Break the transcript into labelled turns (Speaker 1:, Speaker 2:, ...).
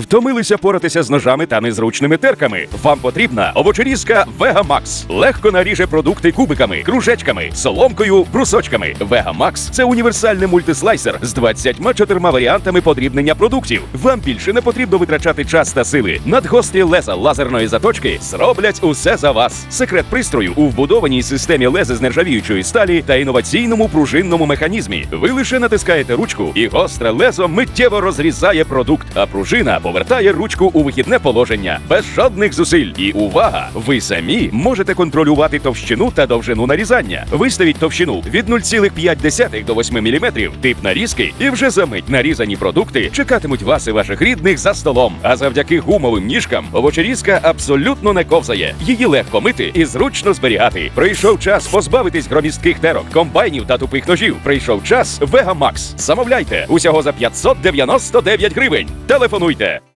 Speaker 1: Втомилися поратися з ножами та незручними терками. Вам потрібна овочерізка Вегамакс. Легко наріже продукти кубиками, кружечками, соломкою, брусочками. Вегамакс це універсальний мультислайсер з 24 варіантами подрібнення продуктів. Вам більше не потрібно витрачати час та сили. Надгострі леза лазерної заточки зроблять усе за вас. Секрет пристрою у вбудованій системі лези з нержавіючої сталі та інноваційному пружинному механізмі. Ви лише натискаєте ручку, і гостре лезо миттєво розрізає продукт, а пружина повертає ручку у вихідне положення без жодних зусиль. І увага! Ви самі можете контролювати товщину та довжину нарізання. Виставіть товщину від 0,5 до 8 мм, тип нарізки, і вже за мить нарізані продукти чекатимуть вас і ваших рідних за столом. А завдяки гумовим ніжкам овочерізка абсолютно не ковзає. Її легко мити і зручно зберігати. Прийшов час позбавитись громістких терок, комбайнів та тупих ножів. Прийшов час Вегамакс. Замовляйте усього за 599 гривень. Телефонуйте